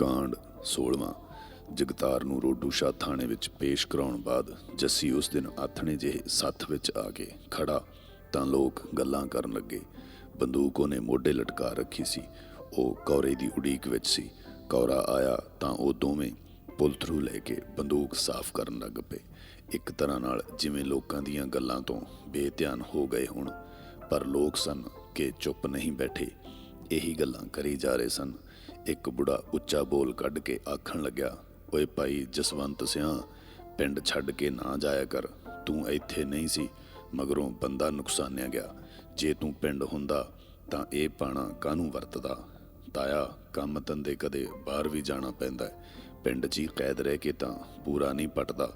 ਕਾਂਡ 16ਵਾਂ ਜਗਤਾਰ ਨੂੰ ਰੋਡੂ ਸ਼ਾਹ ਥਾਣੇ ਵਿੱਚ ਪੇਸ਼ ਕਰਾਉਣ ਬਾਅਦ ਜੱਸੀ ਉਸ ਦਿਨ ਆਥਣੇ ਜਿਹੇ ਸੱਥ ਵਿੱਚ ਆ ਕੇ ਖੜਾ ਤਾਂ ਲੋਕ ਗੱਲਾਂ ਕਰਨ ਲੱਗੇ। ਬੰਦੂਕ ਉਹਨੇ ਮੋਢੇ ਲਟਕਾ ਰੱਖੀ ਸੀ। ਉਹ ਕੌਰੇ ਦੀ ਉਡੀਕ ਵਿੱਚ ਸੀ। ਕੌਰਾ ਆਇਆ ਤਾਂ ਉਹ ਦੋਵੇਂ ਪੁਲ ਥਰੂ ਲੈ ਕੇ ਬੰਦੂਕ ਸਾਫ਼ ਕਰਨ ਲੱਗ ਪਏ। ਇੱਕ ਤਰ੍ਹਾਂ ਨਾਲ ਜਿਵੇਂ ਲੋਕਾਂ ਦੀਆਂ ਗੱਲਾਂ ਤੋਂ ਬੇਧਿਆਨ ਹੋ ਗਏ ਹੁਣ। ਪਰ ਲੋਕ ਸਨ ਕਿ ਚੁੱਪ ਨਹੀਂ ਬੈਠੇ। ਇਹੀ ਗੱਲਾਂ ਕਰੀ ਜਾ ਰਹੇ ਸਨ। ਇੱਕ ਬੁੜਾ ਉੱਚਾ ਬੋਲ ਕੱਢ ਕੇ ਆਖਣ ਲੱਗਿਆ, ਓਏ ਭਾਈ ਜਸਵੰਤ ਸਿਆ, ਪਿੰਡ ਛੱਡ ਕੇ ਨਾ ਜਾਇਆ ਕਰ। ਤੂੰ ਇੱਥੇ ਨਹੀਂ ਸੀ, ਮਗਰੋਂ ਬੰਦਾ ਨੁਕਸਾਨਿਆ ਗਿਆ। ਜੇ ਤੂੰ ਪਿੰਡ ਹੁੰਦਾ ਤਾਂ ਇਹ ਪਾਣਾ ਕਾਹਨੂੰ ਵਰਤਦਾ? ਤਾਇਆ, ਕੰਮ ਧੰਦੇ ਕਦੇ ਬਾਹਰ ਵੀ ਜਾਣਾ ਪੈਂਦਾ ਪਿੰਡ 'ਚ ਹੀ ਕੈਦ ਰਹਿ ਕੇ ਤਾਂ ਪੂਰਾ ਨਹੀਂ ਪਟਦਾ।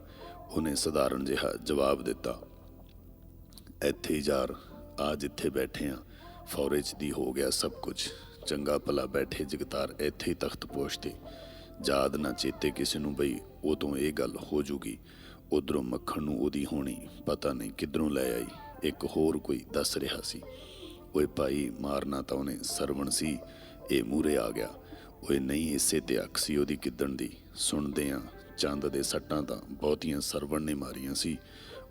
ਉਹਨੇ ਸਧਾਰਨ ਜਿਹਾ ਜਵਾਬ ਦਿੱਤਾ, ਇੱਥੇ ਯਾਰ, ਆ ਜਿੱਥੇ ਬੈਠੇ ਆ ਫੌਰੇਜ ਦੀ ਹੋ ਗਿਆ ਸਭ ਕੁਝ। ਚੰਗਾ ਭਲਾ ਬੈਠੇ ਜਗਤਾਰ ਇੱਥੇ ਹੀ ਤਖਤ ਪੋਸ਼ਤੇ। ਯਾਦ ਨਾ ਚੇਤੇ ਕਿਸੇ ਨੂੰ ਬਈ ਉਹ ਇਹ ਗੱਲ ਹੋ ਜੂਗੀ। ਉਧਰੋਂ ਮੱਖਣ ਨੂੰ ਉਹਦੀ ਹੋਣੀ ਪਤਾ ਨਹੀਂ ਕਿੱਧਰੋਂ ਲੈ ਆਈ। ਇੱਕ ਹੋਰ ਕੋਈ ਦੱਸ ਰਿਹਾ ਸੀ। ਓਏ ਭਾਈ ਮਾਰਨਾ ਤਾਂ ਉਹਨੇ ਸਰਵਣ ਸੀ, ਇਹ ਮੂਰੇ ਆ ਗਿਆ। ਓਏ ਨਹੀਂ ਇਸੇ ਤੇ ਅੱਖ ਸੀ ਉਹਦੀ ਕਿੱਦਣ ਦੀ। ਸੁਣਦੇ ਆ, ਚੰਦ ਦੇ ਸੱਟਾਂ ਤਾਂ ਬਹੁਤੀਆਂ ਸਰਵਣ ਨੇ ਮਾਰੀਆਂ ਸੀ।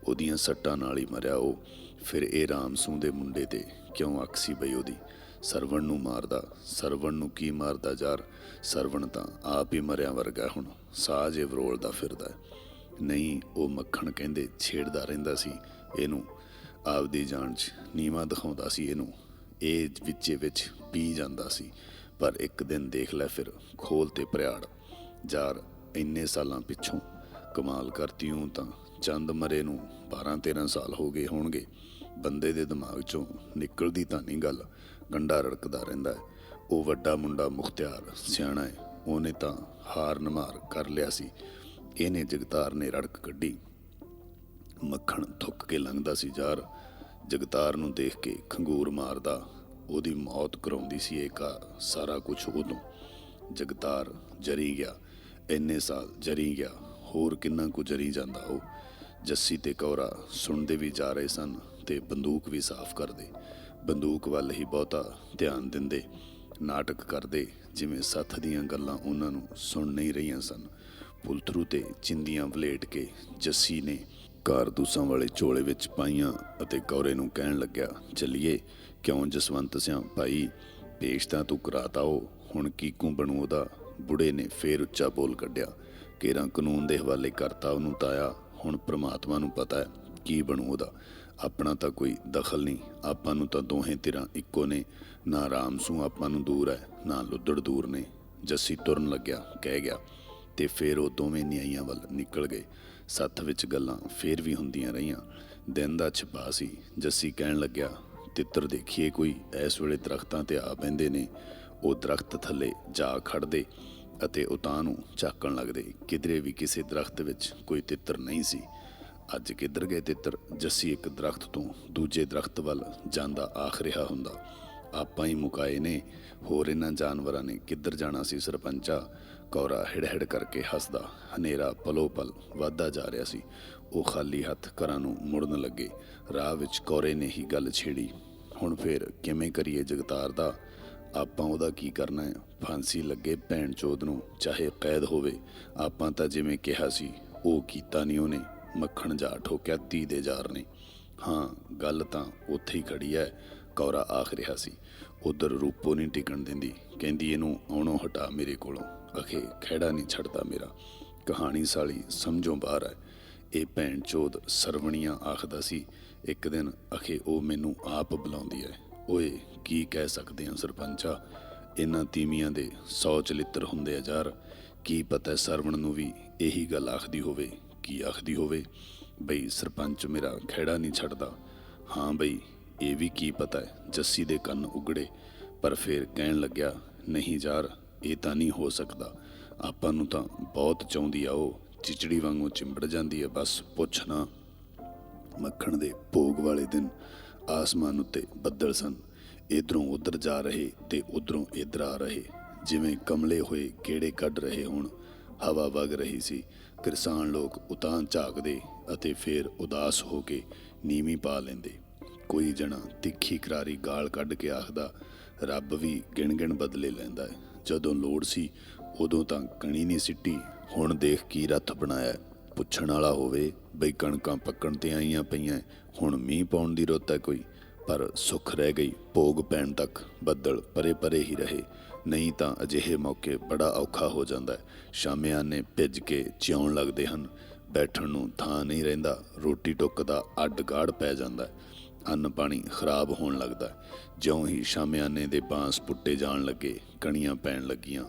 ਉਹਦੀਆਂ ਸੱਟਾਂ ਨਾਲ ਹੀ ਮਰਿਆ ਉਹ। ਫਿਰ ਇਹ ਰਾਮਸੂ ਦੇ ਮੁੰਡੇ ਤੇ ਕਿਉਂ ਅੱਖ ਸੀ ਬਈ ਉਹਦੀ? ਸਰਵਣ ਨੂੰ ਮਾਰਦਾ, ਸਰਵਣ ਨੂੰ ਕੀ ਮਾਰਦਾ ਯਾਰ? ਸਰਵਣ ਤਾਂ ਆਪ ਹੀ ਮਰਿਆ ਵਰਗਾ ਹੁਣ ਸਾਹ ਜੇ ਵਰੋਲਦਾ ਫਿਰਦਾ ਨਹੀਂ, ਉਹ ਮੱਖਣ ਕਹਿੰਦੇ ਛੇੜਦਾ ਰਹਿੰਦਾ ਸੀ ਇਹਨੂੰ। ਆਪਦੀ ਜਾਨ 'ਚ ਨੀਵਾ ਦਿਖਾਉਂਦਾ ਸੀ ਇਹਨੂੰ। ਇਹ ਵਿੱਚੇ ਵਿੱਚ ਪੀ ਜਾਂਦਾ ਸੀ, ਪਰ ਇੱਕ ਦਿਨ ਦੇਖ ਲੈ ਫਿਰ, ਖੋਲ ਤੇ ਪ੍ਰਿਆੜ। ਯਾਰ, ਇੰਨੇ ਸਾਲਾਂ ਪਿੱਛੋਂ ਕਮਾਲ ਕਰਤੀ ਹੂੰ ਤਾਂ, ਚੰਦ ਮਰੇ ਨੂੰ 12 13 ਸਾਲ ਹੋ ਗਏ ਹੋਣਗੇ। ਬੰਦੇ ਦੇ ਦਿਮਾਗ 'ਚੋਂ ਨਿਕਲਦੀ ਤਾਂ ਨਹੀਂ ਗੱਲ, ਗੰਡਾ ਰੜਕਦਾ ਰਹਿੰਦਾ ਉਹ ਵੱਡਾ ਮੁੰਡਾ ਮੁਖਤਿਆਰ, ਸਿਆਣਾ ਹੈ। ਉਹਨੇ ਤਾਂ ਹਾਰ ਨਮਾਰ ਕਰ ਲਿਆ ਸੀ। ਇਹਨੇ ਜਗਤਾਰ ਨੇ ਰੜਕ ਕੱਢੀ। ਮੱਖਣ ਥੁੱਕ ਕੇ ਲੰਘਦਾ ਸੀ ਯਾਰ ਜਗਤਾਰ ਨੂੰ ਦੇਖ ਕੇ ਖੰਗੂਰ ਮਾਰਦਾ। ਉਹਦੀ ਮੌਤ ਕਰਾਉਂਦੀ ਸੀ ਇਹ ਕਾ ਸਾਰਾ ਕੁਝ ਉਦੋਂ ਜਗਤਾਰ ਜਰੀ ਗਿਆ। ਇੰਨੇ ਸਾਲ ਜਰੀ ਗਿਆ। ਹੋਰ ਕਿੰਨਾ ਕੁ ਜਰੀ ਜਾਂਦਾ ਉਹ? ਜੱਸੀ ਤੇ ਕੌਰਾ ਸੁਣਦੇ ਵੀ ਜਾ ਰਹੇ ਸਨ। ਤੇ ਬੰਦੂਕ ਵੀ ਸਾਫ਼ ਕਰਦੇ, ਬੰਦੂਕ ਵੱਲ ਹੀ ਬਹੁਤਾ ਧਿਆਨ ਦਿੰਦੇ, ਨਾਟਕ ਕਰਦੇ, ਜਿਵੇਂ ਸੱਥ ਦੀਆਂ ਗੱਲਾਂ ਉਹਨਾਂ ਨੂੰ ਸੁਣ ਨਹੀਂ ਰਹੀਆਂ ਸਨ। ਪੁਲਥਰੂ ਤੇ ਚਿੰਦੀਆਂ ਵਲੇਟ ਕੇ ਜੱਸੀ ਨੇ ਕਾਰਤੂਸਾਂ ਵਾਲੇ ਝੋਲੇ ਵਿੱਚ ਪਾਈਆਂ ਅਤੇ ਕੌਰੇ ਨੂੰ ਕਹਿਣ ਲੱਗਿਆ, ਚੱਲੀਏ, ਕਿਉਂ ਜਸਵੰਤ ਸਿਆਂ, ਭਾਈ? ਪੇਸ਼ ਤਾਂ ਤੂੰ ਕਰਾਤਾ ਉਹ ਹੁਣ ਕੀਕੂ ਬਣੂ ਉਹਦਾ? ਬੁੜੇ ਨੇ ਫੇਰ ਉੱਚਾ ਬੋਲ ਕੱਢਿਆ, ਕੇਰਾਂ ਕਾਨੂੰਨ ਦੇ ਹਵਾਲੇ ਕਰਤਾ ਉਹਨੂੰ ਤਾਇਆ। ਹੁਣ ਪ੍ਰਮਾਤਮਾ ਨੂੰ ਪਤਾ ਹੈ ਕੀ ਬਣੂ ਉਹਦਾ। ਆਪਣਾ ਤਾਂ ਕੋਈ ਦਖਲ ਨਹੀਂ। ਆਪਾਂ ਨੂੰ ਤਾਂ ਦੋਹੇ ਧਿਰਾਂ ਇੱਕੋ ਨੇ। ਨਾ ਰਾਮਸੂ ਆਪਾਂ ਨੂੰ ਦੂਰ ਹੈ, ਨਾ ਲੁੱਦੜ ਦੂਰ ਨੇ। ਜੱਸੀ ਤੁਰਨ ਲੱਗਿਆ, ਕਹਿ ਗਿਆ, ਤੇ ਫਿਰ ਉਹ ਦੋਵੇਂ ਨਿਆਈਆਂ ਵੱਲ ਨਿਕਲ ਗਏ। ਸੱਥ ਵਿੱਚ ਗੱਲਾਂ ਫੇਰ ਵੀ ਹੁੰਦੀਆਂ ਰਹੀਆਂ। ਦਿਨ ਦਾ ਛਪਾ ਸੀ। ਜੱਸੀ ਕਹਿਣ ਲੱਗਿਆ, ਤਿੱਤਰ ਦੇਖੀਏ ਕੋਈ, ਇਸ ਵੇਲੇ ਦਰਖਤਾਂ ਤੇ ਆ ਪੈਂਦੇ ਨੇ। ਉਹ ਦਰਖਤ ਥੱਲੇ ਜਾ ਖੜਦੇ ਅਤੇ ਉਤਾਂ ਨੂੰ ਝਾਕਣ ਲੱਗਦੇ। ਕਿਧਰੇ ਵੀ ਕਿਸੇ ਦਰਖਤ ਵਿੱਚ ਕੋਈ ਤਿੱਤਰ ਨਹੀਂ ਸੀ। ਅੱਜ ਕਿੱਧਰ ਗਏ ਤਿੱਤਰ? ਜੱਸੀ ਇੱਕ ਦਰਖਤ ਤੋਂ ਦੂਜੇ ਦਰਖਤ ਵੱਲ ਜਾਂਦਾ ਆਖ ਰਿਹਾ ਹੁੰਦਾ। ਆਪਾਂ ਹੀ ਮੁਕਾਏ ਨੇ। ਹੋਰ ਇਹਨਾਂ ਜਾਨਵਰਾਂ ਨੇ ਕਿੱਧਰ ਜਾਣਾ ਸੀ ਸਰਪੰਚਾ? ਕੌਰਾ ਹਿੜਹਿੜ ਕਰਕੇ ਹੱਸਦਾ। ਹਨੇਰਾ ਪਲੋ ਪਲ ਵੱਧਦਾ ਜਾ ਰਿਹਾ ਸੀ। ਉਹ ਖਾਲੀ ਹੱਥ ਘਰਾਂ ਨੂੰ ਮੁੜਨ ਲੱਗੇ। ਰਾਹ ਵਿੱਚ ਕੌਰੇ ਨੇ ਹੀ ਗੱਲ ਛੇੜੀ। ਹੁਣ ਫੇਰ ਕਿਵੇਂ ਕਰੀਏ ਜਗਤਾਰ ਦਾ? ਆਪਾਂ ਉਹਦਾ ਕੀ ਕਰਨਾ ਹੈ? ਫਾਂਸੀ ਲੱਗੇ ਭੈਣ ਚੋਦ ਨੂੰ, ਚਾਹੇ ਕੈਦ ਹੋਵੇ। ਆਪਾਂ ਤਾਂ ਜਿਵੇਂ ਕਿਹਾ ਸੀ, ਉਹ ਕੀਤਾ ਨਹੀਂ ਉਹਨੇ। ਮੱਖਣ ਜਾ ਠੋਕਿਆ ਤੀ ਦੇ ਜਾਰ ਨੇ। ਹਾਂ, ਗੱਲ ਤਾਂ ਉੱਥੇ ਹੀ ਖੜੀ ਐ, ਕੌਰਾ ਆਖ ਰਿਹਾ ਸੀ। ਉਧਰ ਰੂਪੋ ਨਹੀਂ ਟਿਕਣ ਦਿੰਦੀ। ਕਹਿੰਦੀ, ਇਹਨੂੰ ਆਉਣੋਂ ਹਟਾ ਮੇਰੇ ਕੋਲੋਂ। ਅਖੇ, ਖਹਿੜਾ ਨਹੀਂ ਛੱਡਦਾ ਮੇਰਾ। ਕਹਾਣੀ ਸਾਲੀ ਸਮਝੋਂ ਬਾਹਰ ਹੈ ਇਹ ਭੈਣ ਚੋਦ ਸਰਵਣੀਆਂ ਆਖਦਾ ਸੀ, ਇੱਕ ਦਿਨ ਅਖੇ, ਉਹ ਮੈਨੂੰ ਆਪ ਬੁਲਾਉਂਦੀ ਐ। ਓਏ, ਕੀ ਕਹਿ ਸਕਦੇ ਆ ਸਰਪੰਚਾ? ਇਹਨਾਂ ਤੀਵੀਆਂ ਦੇ 100 ਚਲਿੱਤਰ ਹੁੰਦੇ ਆ ਯਾਰ। ਕੀ ਪਤਾ ਸਰਵਣ ਨੂੰ ਵੀ ਇਹੀ ਗੱਲ ਆਖਦੀ ਹੋਵੇ। ਕੀ ਆਖਦੀ ਹੋਵੇ? ਬਈ ਸਰਪੰਚ ਮੇਰਾ ਖਹਿੜਾ ਨਹੀਂ ਛੱਡਦਾ। ਹਾਂ ਬਈ, ਇਹ ਵੀ ਕੀ ਪਤਾ ਹੈ, ਜੱਸੀ ਦੇ ਕੰਨ ਉਗੜੇ, ਪਰ ਫਿਰ ਕਹਿਣ ਲੱਗਿਆ, ਨਹੀਂ ਯਾਰ, ਇਹ ਤਾਂ ਨਹੀਂ ਹੋ ਸਕਦਾ। ਆਪਾਂ ਨੂੰ ਤਾਂ ਬਹੁਤ ਚਾਹੁੰਦੀ ਆ ਉਹ। ਚਿਚੜੀ ਵਾਂਗੂ ਚਿੰਬੜ ਜਾਂਦੀ ਹੈ, ਬਸ ਪੁੱਛਣਾ ਮੱਖਣ ਦੇ ਭੋਗ ਵਾਲੇ ਦਿਨ ਆਸਮਾਨ ਉੱਤੇ ਬੱਦਲ ਸਨ। ਇਧਰੋਂ ਉਧਰ ਜਾ ਰਹੇ ਤੇ ਉਧਰੋਂ ਇਧਰ ਆ ਰਹੇ। ਜਿਵੇਂ ਕਮਲੇ ਹੋਏ ਕਿਹੜੇ ਕੱਢ ਰਹੇ ਹੋਣ, ਹਵਾ ਵਗ ਰਹੀ ਸੀ। ਕਿਸਾਨ ਲੋਕ ਉਤਾਂ ਝਾਕਦੇ ਅਤੇ ਫਿਰ ਉਦਾਸ ਹੋ ਕੇ ਨੀਵੀਂ ਪਾ ਲੈਂਦੇ। ਕੋਈ ਜਣਾ ਤਿੱਖੀ ਕਰਾਰੀ ਗਾਲ ਕੱਢ ਕੇ ਆਖਦਾ, ਰੱਬ ਵੀ ਗਿਣ ਗਿਣ ਬਦਲੇ ਲੈਂਦਾ ਹੈ ਜਦੋਂ ਲੋੜ ਸੀ, ਉਦੋਂ ਤਾਂ ਕਣੀ ਨਹੀਂ ਸਿੱਟੀ। ਹੁਣ ਦੇਖ ਕੀ ਰੱਥ ਬਣਾਇਆ ਪੁੱਛਣ ਵਾਲਾ ਹੋਵੇ, ਬਈ ਕਣਕਾਂ ਪੱਕਣ ਤੇ ਆਈਆਂ ਪਈਆਂ ਹੁਣ ਮੀਂਹ ਪਾਉਣ ਦੀ ਰੁੱਤ ਹੈ ਕੋਈ। ਪਰ ਸੁੱਖ ਰਹਿ ਗਈ, ਭੋਗ ਪੈਣ ਤੱਕ ਬੱਦਲ ਪਰੇ ਪਰੇ ਹੀ ਰਹੇ। ਨਹੀਂ ਤਾਂ ਅਜਿਹੇ ਮੌਕੇ ਬੜਾ ਔਖਾ ਹੋ ਜਾਂਦਾ ਹੈ। ਸ਼ਾਮਿਆਂ ਨੇ ਭਿੱਜ ਕੇ ਚਿਉਣ ਲੱਗਦੇ ਹਨ। ਬੈਠਣ ਨੂੰ ਥਾਂ ਨਹੀਂ ਰਹਿੰਦਾ। ਰੋਟੀ ਟੁੱਕ ਦਾ ਅੱਡ ਗਾੜ ਪੈ ਜਾਂਦਾ ਹੈ। ਅੰਨ ਪਾਣੀ ਖਰਾਬ ਹੋਣ ਲੱਗਦਾ ਜਿਉਂ ਹੀ ਸ਼ਾਮਿਆਨੇ ਦੇ ਬਾਂਸ ਪੁੱਟੇ ਜਾਣ ਲੱਗੇ, ਕਣੀਆਂ ਪੈਣ ਲੱਗੀਆਂ,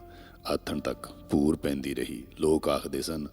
ਆਥਣ ਤੱਕ ਪੂਰ ਪੈਂਦੀ ਰਹੀ। ਲੋਕ ਆਖਦੇ ਸਨ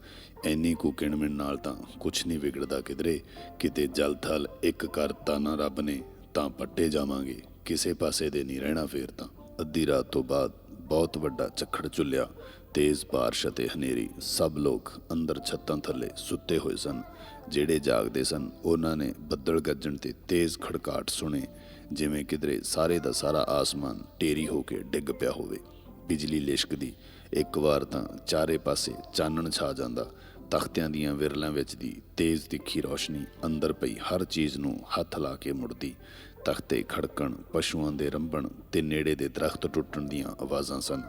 ਐਨੀ ਕੁ ਕਿਣਮਿਣ ਨਾਲ ਤਾਂ ਕੁਛ ਨਹੀਂ ਵਿਗੜਦਾ ਕਿਧਰੇ। ਕਿਤੇ ਜਲ ਥਲ ਇੱਕ ਕਰਤਾ ਨਾ ਰੱਬ ਨੇ, ਤਾਂ ਪੱਟੇ ਜਾਵਾਂਗੇ। ਕਿਸੇ ਪਾਸੇ ਦੇ ਨਹੀਂ ਰਹਿਣਾ ਫੇਰ ਤਾਂ। ਅੱਧੀ ਰਾਤ ਤੋਂ ਬਾਅਦ ਬਹੁਤ ਵੱਡਾ ਝੱਖੜ ਝੁੱਲਿਆ। ਤੇਜ਼ ਬਾਰਿਸ਼ ਅਤੇ ਹਨੇਰੀ ਸਭ ਲੋਕ ਅੰਦਰ ਛੱਤਾਂ ਥੱਲੇ ਸੁੱਤੇ ਹੋਏ ਸਨ। ਜਿਹੜੇ ਜਾਗਦੇ ਸਨ, ਉਹਨਾਂ ਨੇ ਬੱਦਲ ਗੱਜਣ ਤੇ ਤੇਜ਼ ਖੜਕਾਟ ਸੁਣੇ। ਜਿਵੇਂ ਕਿਧਰੇ ਸਾਰੇ ਦਾ ਸਾਰਾ ਆਸਮਾਨ ਟੇਰੀ ਹੋ ਕੇ ਡਿੱਗ ਪਿਆ ਹੋਵੇ। ਬਿਜਲੀ ਲਿਸ਼ਕਦੀ, ਇੱਕ ਵਾਰ ਤਾਂ ਚਾਰੇ ਪਾਸੇ ਚਾਨਣ ਛਾ ਜਾਂਦਾ। ਤਖਤਿਆਂ ਦੀਆਂ ਵਿਰਲਾਂ ਵਿੱਚ ਦੀ ਤੇਜ਼ ਤਿੱਖੀ ਰੌਸ਼ਨੀ ਅੰਦਰ ਪਈ ਹਰ ਚੀਜ਼ ਨੂੰ ਹੱਥ ਲਾ ਕੇ ਮੁੜਦੀ। ਤਖਤੇ ਖੜਕਣ, ਪਸ਼ੂਆਂ ਦੇ ਰੰਬਣ ਤੇ ਨੇੜੇ ਦੇ ਦਰਖਤ ਟੁੱਟਣ ਦੀਆਂ ਆਵਾਜ਼ਾਂ ਸਨ।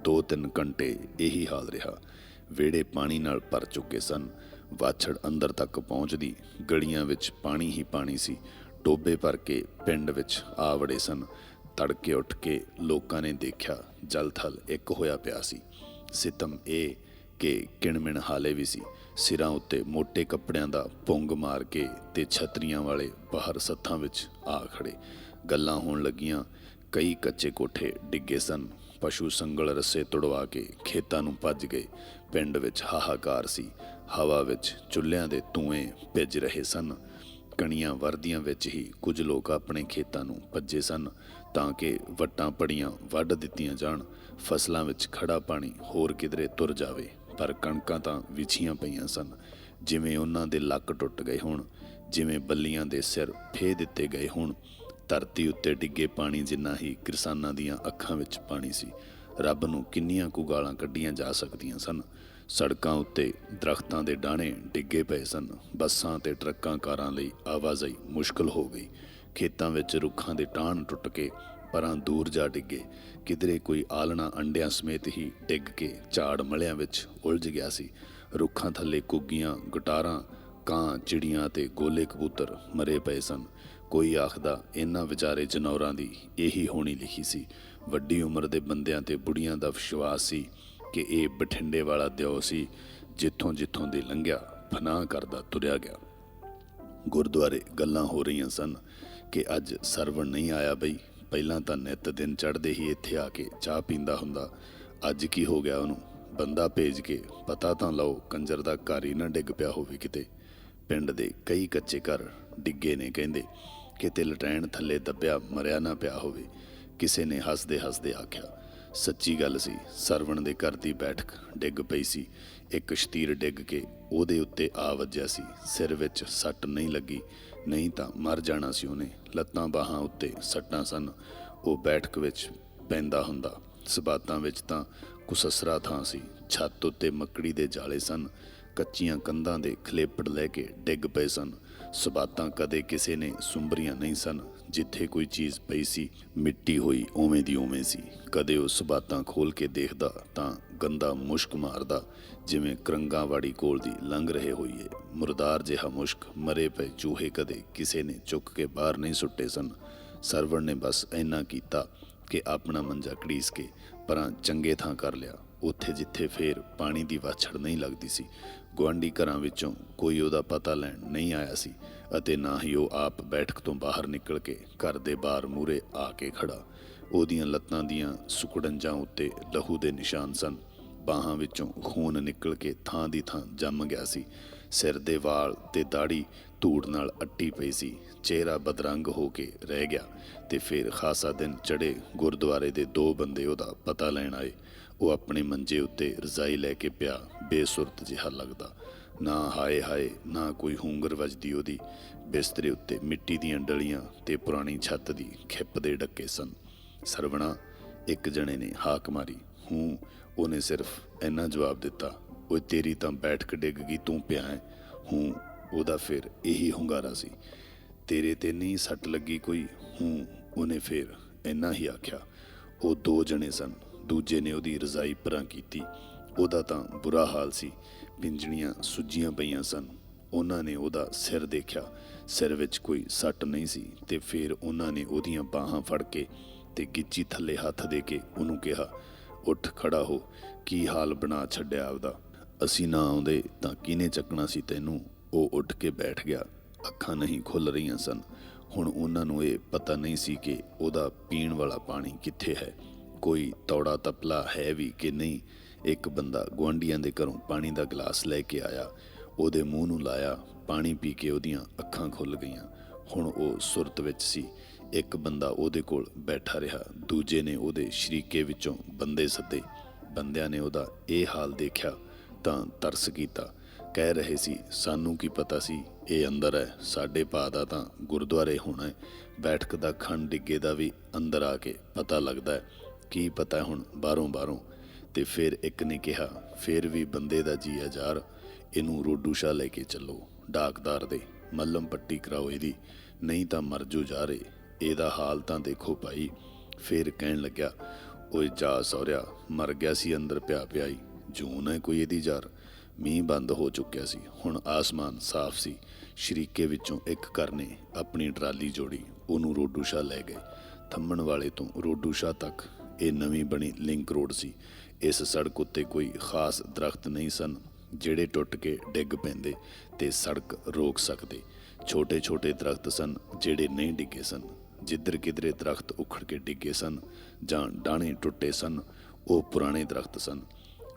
ਦੋ ਤਿੰਨ ਘੰਟੇ ਇਹੀ ਹਾਲ ਰਿਹਾ। ਵਿਹੜੇ ਪਾਣੀ ਨਾਲ ਭਰ ਚੁੱਕੇ ਸਨ। ਵਾਛੜ ਅੰਦਰ ਤੱਕ ਪਹੁੰਚਦੀ ਗਲੀਆਂ ਵਿੱਚ ਪਾਣੀ ਹੀ ਪਾਣੀ ਸੀ। ਟੋਬੇ ਭਰ ਕੇ ਪਿੰਡ ਵਿੱਚ ਆ ਵੜੇ ਸਨ। ਤੜਕੇ ਉੱਠ ਕੇ ਲੋਕਾਂ ਨੇ ਦੇਖਿਆ ਜਲ ਥਲ ਇੱਕ ਹੋਇਆ ਪਿਆ ਸੀ। ਸਿਤਮ ਇਹ ਕਿ ਕਿਣਮਿਣ ਹਾਲੇ ਵੀ ਸੀ। ਸਿਰਾਂ ਉੱਤੇ ਮੋٹے ਕੱਪੜਿਆਂ ਦਾ ਪੁੰਗ ਮਾਰ ਕੇ ਤੇ ਛਤਰੀਆਂ ਵਾਲੇ ਬਾਹਰ ਸੱਥਾਂ ਵਿੱਚ ਆ ਖੜੇ। ਗੱਲਾਂ ਹੋਣ ਲੱਗੀਆਂ, ਕਈ ਕੱਚੇ ਕੋਠੇ ਡਿੱਗੇ ਸਨ। ਪਸ਼ੂ ਸੰਗਲ ਰੱਸੇ ਤੁੜਵਾ ਕੇ ਖੇਤਾਂ ਨੂੰ ਭੱਜ ਗਏ। ਪਿੰਡ ਵਿੱਚ ਹਾਹਾਕਾਰ ਸੀ। ਹਵਾ ਵਿੱਚ ਚੁੱਲ੍ਹਿਆਂ ਦੇ ਧੂਏ ਭਿੱਜ ਰਹੇ ਸਨ। ਕਣੀਆਂ ਵਰਦੀਆਂ ਵਿੱਚ ਹੀ ਕੁਝ ਲੋਕ ਆਪਣੇ ਖੇਤਾਂ ਨੂੰ ਭੱਜੇ ਸਨ ਤਾਂ ਕਿ ਵੱਟਾਂ ਪੜੀਆਂ ਵੱਢ ਦਿੱਤੀਆਂ ਜਾਣ। ਫਸਲਾਂ ਵਿੱਚ ਖੜਾ ਪਾਣੀ ਹੋਰ ਕਿਧਰੇ ਤੁਰ ਜਾਵੇ। ਪਰ ਕਣਕਾਂ ਤਾਂ ਵਿਛੀਆਂ ਪਈਆਂ ਸਨ। ਜਿਵੇਂ ਉਹਨਾਂ ਦੇ ਲੱਕ ਟੁੱਟ ਗਏ ਹੋਣ, ਜਿਵੇਂ ਬੱਲੀਆਂ ਦੇ ਸਿਰ ਫੇ ਦਿੱਤੇ ਗਏ ਹੋਣ, ਧਰਤੀ ਉੱਤੇ ਡਿੱਗੇ ਪਾਣੀ ਜਿੰਨਾ ਹੀ ਕਿਸਾਨਾਂ ਦੀਆਂ ਅੱਖਾਂ ਵਿੱਚ ਪਾਣੀ ਸੀ। ਰੱਬ ਨੂੰ ਕਿੰਨੀਆਂ ਕੁ ਗਾਲਾਂ ਕੱਢੀਆਂ ਜਾ ਸਕਦੀਆਂ ਸਨ। ਸੜਕਾਂ ਉੱਤੇ ਦਰਖਤਾਂ ਦੇ ਡਾਣੇ ਡਿੱਗੇ ਪਏ ਸਨ। ਬੱਸਾਂ ਤੇ ਟਰੱਕਾਂ ਕਾਰਾਂ ਲਈ ਆਵਾਜਾਈ ਮੁਸ਼ਕਲ ਹੋ ਗਈ। ਖੇਤਾਂ ਵਿੱਚ ਰੁੱਖਾਂ ਦੇ ਟਾਹਣ ਟੁੱਟ ਕੇ ਪਰਾਂ ਦੂਰ ਜਾ ਡਿੱਗੇ। ਕਿਧਰੇ ਕੋਈ ਆਲਣਾ ਅੰਡਿਆਂ ਸਮੇਤ ਹੀ ਡਿੱਗ ਕੇ ਝਾੜ ਮਲਿਆਂ ਵਿੱਚ ਉਲਝ ਗਿਆ ਸੀ। ਰੁੱਖਾਂ ਥੱਲੇ ਕੁੱਗੀਆਂ ਗਟਾਰਾਂ, ਕਾਂ, ਚਿੜੀਆਂ ਤੇ ਗੋਲੇ ਕਬੂਤਰ ਮਰੇ ਪਏ ਸਨ। ਕੋਈ ਆਖਦਾ, ਇਹਨਾਂ ਵਿਚਾਰੇ ਜਨੌਰਾਂ ਦੀ ਇਹੀ ਹੋਣੀ ਲਿਖੀ ਸੀ। ਵੱਡੀ ਉਮਰ ਦੇ ਬੰਦਿਆਂ ਤੇ ਬੁੜੀਆਂ ਦਾ ਵਿਸ਼ਵਾਸ ਸੀ ਕਿ ਇਹ ਬਠਿੰਡੇ ਵਾਲਾ ਦਿਓ ਸੀ, ਜਿੱਥੋਂ ਜਿੱਥੋਂ ਦੇ ਲੰਘਿਆ ਫਨਾਹ ਕਰਦਾ ਤੁਰਿਆ ਗਿਆ। ਗੁਰਦੁਆਰੇ ਗੱਲਾਂ ਹੋ ਰਹੀਆਂ ਸਨ ਕਿ ਅੱਜ ਸਰਵਣ ਨਹੀਂ ਆਇਆ ਬਈ। ਪਹਿਲਾਂ ਤਾਂ ਨਿਤ ਦਿਨ ਚੜਦੇ ਹੀ ਇੱਥੇ ਆ ਕੇ ਚਾਹ ਪੀਂਦਾ ਹੁੰਦਾ। ਅੱਜ ਕੀ ਹੋ ਗਿਆ ਉਹਨੂੰ? ਬੰਦਾ ਭੇਜ ਕੇ ਪਤਾ ਤਾਂ ਲਓ ਕੰਜਰ ਦਾ ਘਰ ਹੀ ਨਾ ਡਿੱਗ ਪਿਆ ਹੋਵੇ ਕਿਤੇ। ਪਿੰਡ ਦੇ ਕਈ ਕੱਚੇ ਘਰ ਡਿੱਗੇ ਨੇ ਕਹਿੰਦੇ, ਕਿਤੇ ਲਟੈਣ ਥੱਲੇ ਦੱਬਿਆ ਮਰਿਆ ਨਾ ਪਿਆ ਹੋਵੇ। ਕਿਸੇ ਨੇ ਹੱਸਦੇ ਹੱਸਦੇ ਆਖਿਆ, ਸੱਚੀ ਗੱਲ ਸੀ, ਸਰਵਣ ਦੇ ਘਰ ਦੀ ਬੈਠਕ ਡਿੱਗ ਪਈ ਸੀ। ਇੱਕ ਸ਼ਤੀਰ ਡਿੱਗ ਕੇ ਉਹਦੇ ਉੱਤੇ ਆ ਵੱਜਿਆ ਸੀ, ਸਿਰ ਵਿੱਚ ਸੱਟ ਨਹੀਂ ਲੱਗੀ। ਨਹੀਂ ਤਾਂ ਮਰ ਜਾਣਾ ਸੀ ਉਹਨੇ। ਲੱਤਾਂ ਬਾਹਾਂ ਉੱਤੇ ਸੱਟਾਂ ਸਨ। ਉਹ ਬੈਠਕ ਵਿੱਚ ਪੈਂਦਾ ਹੁੰਦਾ। ਸਬਾਤਾਂ ਵਿੱਚ ਤਾਂ ਕੁਸਸਰਾ ਥਾਂ ਸੀ। ਛੱਤ ਉੱਤੇ ਮੱਕੜੀ ਦੇ ਜਾਲੇ ਸਨ। ਕੱਚੀਆਂ ਕੰਧਾਂ ਦੇ ਖਲੇਪੜ ਲੈ ਕੇ ਡਿੱਗ ਪਏ ਸਨ। ਸਬਾਤਾਂ ਕਦੇ ਕਿਸੇ ਨੇ ਸੁੰਬਰੀਆਂ ਨਹੀਂ ਸਨ। ਜਿੱਥੇ ਕੋਈ ਚੀਜ਼ ਪਈ ਸੀ, ਮਿੱਟੀ ਹੋਈ ਉਵੇਂ ਦੀ ਉਵੇਂ ਸੀ। ਕਦੇ ਉਹ ਸਬਾਤਾਂ ਖੋਲ ਕੇ ਦੇਖਦਾ ਤਾਂ ਗੰਦਾ ਮੁਸ਼ਕ ਮਾਰਦਾ। ਜਿਵੇਂ ਕਰੰਗਾਵਾੜੀ ਕੋਲ ਦੀ ਲੰਘ ਰਹੇ ਹੋਈਏ ਮੁਰਦਾਰ ਜਿਹਾ ਮੁਸ਼ਕ ਮਰੇ ਪਏ ਚੂਹੇ ਕਦੇ ਕਿਸੇ ਨੇ ਚੁੱਕ ਕੇ ਬਾਹਰ ਨਹੀਂ ਸੁੱਟੇ ਸਨ। ਸਰਵਣ ਨੇ ਬਸ ਇੰਨਾ ਕੀਤਾ ਕਿ ਆਪਣਾ ਮੰਜਾ ਕੜੀਸ ਕੇ ਪਰਾਂ ਚੰਗੇ ਥਾਂ ਕਰ ਲਿਆ। ਉੱਥੇ ਜਿੱਥੇ ਫੇਰ ਪਾਣੀ ਦੀ ਵਾਛੜ ਨਹੀਂ ਲੱਗਦੀ ਸੀ, ਗੁਆਂਢੀ ਘਰਾਂ ਵਿੱਚੋਂ ਕੋਈ ਉਹਦਾ ਪਤਾ ਲੈਣ ਨਹੀਂ ਆਇਆ ਸੀ ਅਤੇ ਨਾ ਹੀ ਉਹ ਆਪ ਬੈਠਕ ਤੋਂ ਬਾਹਰ ਨਿਕਲ ਕੇ ਘਰ ਦੇ ਬਾਹਰ ਮੂਰੇ ਆ ਕੇ ਖੜਾ ਉਹਦੀਆਂ ਲੱਤਾਂ ਦੀਆਂ ਸੁਕੜੰਜਾਂ ਉੱਤੇ ਲਹੂ ਦੇ ਨਿਸ਼ਾਨ ਸਨ। ਬਾਹਾਂ ਵਿੱਚੋਂ ਖੂਨ ਨਿਕਲ ਕੇ ਥਾਂ ਦੀ ਥਾਂ ਜੰਮ ਗਿਆ ਸੀ। ਸਿਰ ਦੇ ਵਾਲ ਤੇ ਦਾੜੀ ਧੂੜ ਨਾਲ ਅੱਟੀ ਪਈ ਸੀ। ਚਿਹਰਾ ਬਦਰੰਗ ਹੋ ਕੇ ਰਹਿ ਗਿਆ ਤੇ ਫਿਰ ਖਾਸਾ ਦਿਨ ਚੜੇ ਗੁਰਦੁਆਰੇ ਦੇ ਦੋ ਬੰਦੇ ਉਹਦਾ ਪਤਾ ਲੈਣ ਆਏ। ਉਹ ਆਪਣੇ ਮੰਜੇ ਉੱਤੇ ਰਜ਼ਾਈ ਲੈ ਕੇ ਪਿਆ, ਬੇਸੁਰਤ ਜਿਹਾ ਲੱਗਦਾ। ਨਾ ਹਾਏ ਹਾਏ, ਨਾ ਕੋਈ ਹੂੰਗਰ ਵੱਜਦੀ ਉਹਦੀ। ਬਿਸਤਰੇ ਉੱਤੇ ਮਿੱਟੀ ਦੀਆਂ ਡਲੀਆਂ ਤੇ ਪੁਰਾਣੀ ਛੱਤ ਦੀ ਖਿੱਪ ਦੇ ਡੱਕੇ ਸਨ। ਸਰਵਣਾ ਇੱਕ ਜਣੇ ਨੇ ਹਾਕ ਮਾਰੀ। ਹੂੰ, ਉਹਨੇ ਸਿਰਫ ਇੰਨਾ ਜਵਾਬ ਦਿੱਤਾ, ਓਏ ਤੇਰੀ ਤਾਂ ਬੈਠਕ ਡਿੱਗ ਗਈ, ਤੂੰ ਪਿਆ ਹੈ। ਹੂੰ, ਉਹਦਾ ਫਿਰ ਇਹੀ ਹੁੰਗਾਰਾ ਸੀ। ਤੇਰੇ ਤੇ ਨਹੀਂ ਸੱਟ ਲੱਗੀ ਕੋਈ? ਹੂੰ, ਉਹਨੇ ਫਿਰ ਇੰਨਾ ਹੀ ਆਖਿਆ। ਉਹ ਦੋ ਜਣੇ ਸਨ, ਦੂਜੇ ਨੇ ਉਹਦੀ ਰਜ਼ਾਈ ਪਰਾਂ ਕੀਤੀ। ਉਹਦਾ ਤਾਂ ਬੁਰਾ ਹਾਲ ਸੀ, ਪਿੰਜਣੀਆਂ ਸੁੱਜੀਆਂ ਪਈਆਂ ਸਨ। ਉਹਨਾਂ ਨੇ ਉਹਦਾ ਸਿਰ ਦੇਖਿਆ। ਸਿਰ ਵਿੱਚ ਕੋਈ ਸੱਟ ਨਹੀਂ ਸੀ ਤੇ ਫਿਰ ਉਹਨਾਂ ਨੇ ਉਹਦੀਆਂ ਬਾਹਾਂ ਫੜ ਕੇ ਤੇ ਗਿੱਚੀ ਥੱਲੇ ਹੱਥ ਦੇ ਕੇ ਉਹਨੂੰ ਕਿਹਾ, ਉੱਠ, ਖੜਾ ਹੋ। ਕੀ ਹਾਲ ਬਣਾ ਛੱਡਿਆ ਆਪਦਾ? ਅਸੀਂ ਨਾ ਆਉਂਦੇ ਤਾਂ ਕਿਹਨੇ ਚੱਕਣਾ ਸੀ ਤੈਨੂੰ? ਉਹ ਉੱਠ ਕੇ ਬੈਠ ਗਿਆ। ਅੱਖਾਂ ਨਹੀਂ ਖੁੱਲ ਰਹੀਆਂ ਸਨ। ਹੁਣ ਉਹਨਾਂ ਨੂੰ ਇਹ ਪਤਾ ਨਹੀਂ ਸੀ ਕਿ ਉਹਦਾ ਪੀਣ ਵਾਲਾ ਪਾਣੀ ਕਿੱਥੇ ਹੈ। ਕੋਈ ਤੌੜਾ ਤਪਲਾ ਹੈ ਵੀ ਕਿ ਨਹੀਂ, ਇੱਕ ਬੰਦਾ ਗੁਆਂਢੀਆਂ ਦੇ ਘਰੋਂ ਪਾਣੀ ਦਾ ਗਲਾਸ ਲੈ ਕੇ ਆਇਆ। ਉਹਦੇ ਮੂੰਹ ਨੂੰ ਲਾਇਆ। ਪਾਣੀ ਪੀ ਕੇ ਉਹਦੀਆਂ ਅੱਖਾਂ ਖੁੱਲ ਗਈਆਂ। ਹੁਣ ਉਹ ਸੁਰਤ ਵਿੱਚ ਸੀ। ਇੱਕ ਬੰਦਾ ਉਹਦੇ ਕੋਲ ਬੈਠਾ ਰਿਹਾ। ਦੂਜੇ ਨੇ ਉਹਦੇ ਸ਼ਰੀਕੇ ਵਿੱਚੋਂ ਬੰਦੇ ਸੱਦੇ। ਬੰਦਿਆਂ ਨੇ ਉਹਦਾ ਇਹ ਹਾਲ ਦੇਖਿਆ ਤਾਂ ਤਰਸ ਕੀਤਾ। ਕਹਿ ਰਹੇ ਸੀ, ਸਾਨੂੰ ਕੀ ਪਤਾ ਸੀ? ਇਹ ਅੰਦਰ ਹੈ। ਸਾਡੇ ਭਾ ਦਾ ਤਾਂ ਗੁਰਦੁਆਰੇ ਹੋਣਾ ਹੈ। ਬੈਠਕ ਦਾ ਖੰਡ ਡਿੱਗੇ ਦਾ ਵੀ ਅੰਦਰ ਆ ਕੇ ਪਤਾ ਲੱਗਦਾ ਹੈ। ਕੀ ਪਤਾ ਹੁਣ ਬਾਹਰੋਂ ਬਾਹਰੋਂ? ਤੇ ਫਿਰ ਇੱਕ ਨੇ ਕਿਹਾ, ਫਿਰ ਵੀ ਬੰਦੇ ਦਾ ਜੀ ਹਜ਼ਾਰ ਇਹਨੂੰ ਰੋਡੂਸ਼ਾ ਲੈ ਕੇ ਚੱਲੋ। ਡਾਕਦਾਰ ਦੇ ਮੱਲਮ ਪੱਟੀ ਕਰਾਓ ਇਹਦੀ, ਨਹੀਂ ਤਾਂ ਮਰ ਜੋ ਜਾ ਰੇ। ਇਹਦਾ ਹਾਲ ਤਾਂ ਦੇਖੋ ਭਾਈ। ਫਿਰ ਕਹਿਣ ਲੱਗਿਆ, ਓਏ ਜਾ ਸੌਰਿਆ, ਮਰ ਗਿਆ ਸੀ ਅੰਦਰ ਪਿਆ ਪਿਆਈ, ਜੂਨ ਹੈ ਕੋਈ ਇਹਦੀ ਯਾਰ ਮੀਂਹ ਬੰਦ ਹੋ ਚੁੱਕਿਆ ਸੀ, ਹੁਣ ਆਸਮਾਨ ਸਾਫ਼ ਸੀ। ਸ਼ਰੀਕੇ ਵਿੱਚੋਂ ਇੱਕ ਘਰ ਨੇ ਆਪਣੀ ਟਰਾਲੀ ਜੋੜੀ, ਉਹਨੂੰ ਰੋਡੂ ਰੋਡੂਸ਼ਾ ਲੈ ਗਏ। ਥੰਮਣ ਵਾਲੇ ਤੋਂ ਰੋਡੂ ਰੋਡੂਸ਼ਾ ਤੱਕ ਇਹ ਨਵੀਂ ਬਣੀ ਲਿੰਕ ਰੋਡ ਸੀ। ਇਸ ਸੜਕ ਉੱਤੇ ਕੋਈ ਖਾਸ ਦਰਖਤ ਨਹੀਂ ਸਨ। ਜਿਹੜੇ ਟੁੱਟ ਕੇ ਡਿੱਗ ਪੈਂਦੇ ਤੇ ਸੜਕ ਰੋਕ ਸਕਦੇ। ਛੋਟੇ-ਛੋਟੇ ਦਰਖਤ ਸਨ ਜਿਹੜੇ ਨਹੀਂ ਡਿੱਗੇ ਸਨ। ਜਿੱਧਰ ਕਿਧਰੇ ਦਰਖਤ ਉਖੜ ਕੇ ਡਿੱਗੇ ਸਨ ਜਾਂ ਡਾਣੇ ਟੁੱਟੇ ਸਨ, ਉਹ ਪੁਰਾਣੇ ਦਰਖਤ ਸਨ।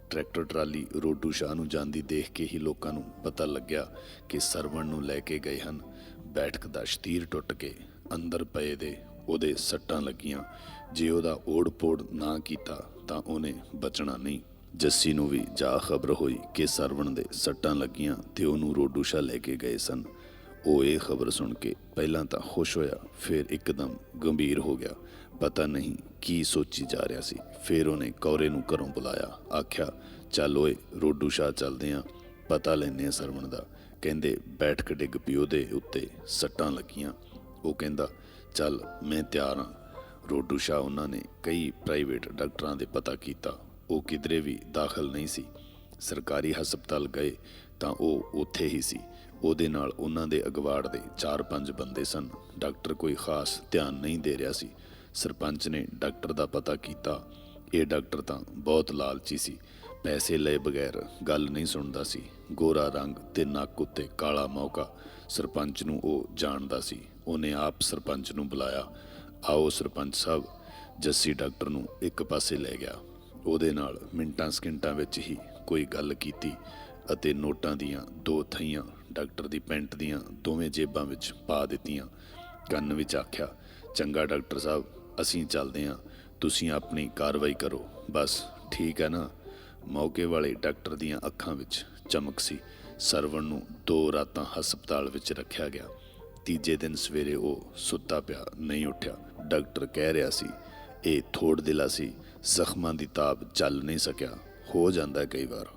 ਟਰੈਕਟਰ ਟਰਾਲੀ ਰੋਡੂ ਸ਼ਾਹ ਨੂੰ ਜਾਂਦੀ ਦੇਖ ਕੇ ਹੀ ਲੋਕਾਂ ਨੂੰ ਪਤਾ ਲੱਗਿਆ ਕਿ ਸਰਵਣ ਨੂੰ ਲੈ ਕੇ ਗਏ ਹਨ। ਬੈਠਕ ਦਾ ਸ਼ਤੀਰ ਟੁੱਟ ਕੇ ਅੰਦਰ ਪਏ ਦੇ ਉਹਦੇ ਸੱਟਾਂ ਲੱਗੀਆਂ। ਜੇ ਉਹਦਾ ਓੜ-ਪੋੜ ਨਾ ਕੀਤਾ ਤਾਂ ਉਹਨੇ ਬਚਣਾ ਨਹੀਂ। ਜੱਸੀ ਨੂੰ ਵੀ ਜਾ ਖਬਰ ਹੋਈ ਕਿ ਸਰਵਣ ਦੇ ਸੱਟਾਂ ਲੱਗੀਆਂ ਤੇ ਉਹਨੂੰ ਰੋਡੂਸ਼ਾ ਲੈ ਕੇ ਗਏ ਸਨ। ਉਹ ਇਹ ਖਬਰ ਸੁਣ ਕੇ ਪਹਿਲਾਂ ਤਾਂ ਖੁਸ਼ ਹੋਇਆ, ਫਿਰ ਇੱਕਦਮ ਗੰਭੀਰ ਹੋ ਗਿਆ। ਪਤਾ ਨਹੀਂ ਕੀ ਸੋਚੀ ਜਾ ਰਿਹਾ ਸੀ। ਫਿਰ ਉਹਨੇ ਕੌਰੇ ਨੂੰ ਘਰੋਂ ਬੁਲਾਇਆ, ਆਖਿਆ, ਚੱਲ ਓਏ ਰੋਡੂ ਸ਼ਾਹ ਚੱਲਦੇ ਆਂ, ਪਤਾ ਲੈਨੇ ਆ ਸਰਵਣ ਦਾ। ਕਹਿੰਦੇ, ਬੈਠ ਕੇ ਡਿੱਗ ਪਿਓ ਦੇ ਉੱਤੇ ਸੱਟਾਂ ਲੱਗੀਆਂ। ਉਹ ਕਹਿੰਦਾ, ਚੱਲ, ਮੈਂ ਤਿਆਰ ਹਾਂ ਰੋਡੂ ਸ਼ਾਹ ਉਹਨਾਂ ਨੇ ਕਈ ਪ੍ਰਾਈਵੇਟ ਡਾਕਟਰਾਂ ਦੇ ਪਤਾ ਕੀਤਾ। ਉਹ ਕਿਧਰੇ ਵੀ ਦਾਖਲ ਨਹੀਂ ਸੀ। ਸਰਕਾਰੀ ਹਸਪਤਾਲ ਗਏ ਤਾਂ ਉਹ ਉੱਥੇ ਹੀ ਸੀ। ਉਹਦੇ ਨਾਲ ਉਹਨਾਂ ਦੇ ਅਗਵਾੜ ਦੇ 4-5 ਬੰਦੇ ਸਨ। ਡਾਕਟਰ ਕੋਈ ਖਾਸ ਧਿਆਨ ਨਹੀਂ ਦੇ ਰਿਹਾ ਸੀ। ਸਰਪੰਚ ਨੇ ਡਾਕਟਰ ਦਾ ਪਤਾ ਕੀਤਾ। ਇਹ ਡਾਕਟਰ ਤਾਂ ਬਹੁਤ ਲਾਲਚੀ ਸੀ। ਪੈਸੇ ਲਏ ਬਗੈਰ ਗੱਲ ਨਹੀਂ ਸੁਣਦਾ ਸੀ। ਗੋਰਾ ਰੰਗ ਤੇ ਨੱਕ ਉੱਤੇ ਕਾਲਾ ਮੌਕਾ। ਸਰਪੰਚ ਨੂੰ ਉਹ ਜਾਣਦਾ ਸੀ। ਉਹਨੇ ਆਪ ਸਰਪੰਚ ਨੂੰ ਬੁਲਾਇਆ। ਆਓ ਸਰਪੰਚ ਸਾਹਿਬ। ਜੱਸੀ ਡਾਕਟਰ ਨੂੰ ਇੱਕ ਪਾਸੇ ਲੈ ਗਿਆ। ਉਹਦੇ ਨਾਲ ਮਿੰਟਾਂ ਸਕਿੰਟਾਂ ਵਿੱਚ ਹੀ ਕੋਈ ਗੱਲ ਕੀਤੀ ਅਤੇ ਨੋਟਾਂ ਦੀਆਂ ਦੋ ਥਈਆਂ, ਡਾਕਟਰ ਦੀ ਪੈਂਟ ਦੀਆਂ ਦੋਵੇਂ ਜੇਬਾਂ ਵਿੱਚ ਪਾ ਦਿੱਤੀਆਂ। ਕੰਨ ਵਿੱਚ ਆਖਿਆ, ਚੰਗਾ ਡਾਕਟਰ ਸਾਹਿਬ, ਅਸੀਂ ਚੱਲਦੇ ਹਾਂ ਤੁਸੀਂ ਆਪਣੀ ਕਾਰਵਾਈ ਕਰੋ। ਬਸ ਠੀਕ ਹੈ ਨਾ? ਮੌਕੇ ਵਾਲੇ ਡਾਕਟਰ ਦੀਆਂ ਅੱਖਾਂ ਵਿੱਚ ਚਮਕ ਸੀ। ਸਰਵਣ ਨੂੰ ਦੋ ਰਾਤਾਂ ਹਸਪਤਾਲ ਵਿੱਚ ਰੱਖਿਆ ਗਿਆ। ਤੀਜੇ ਦਿਨ ਸਵੇਰੇ ਉਹ ਸੁੱਤਾ ਪਿਆ, ਨਹੀਂ ਉੱਠਿਆ। ਡਾਕਟਰ ਕਹਿ ਰਿਹਾ ਸੀ, ਇਹ ਥੋੜ ਦਿਲਾ ਸੀ। ਜ਼ਖਮਾਂ ਦੀ ਤਾਬ ਚੱਲ ਨਹੀਂ ਸਕਿਆ। ਹੋ ਜਾਂਦਾ ਕਈ ਵਾਰ।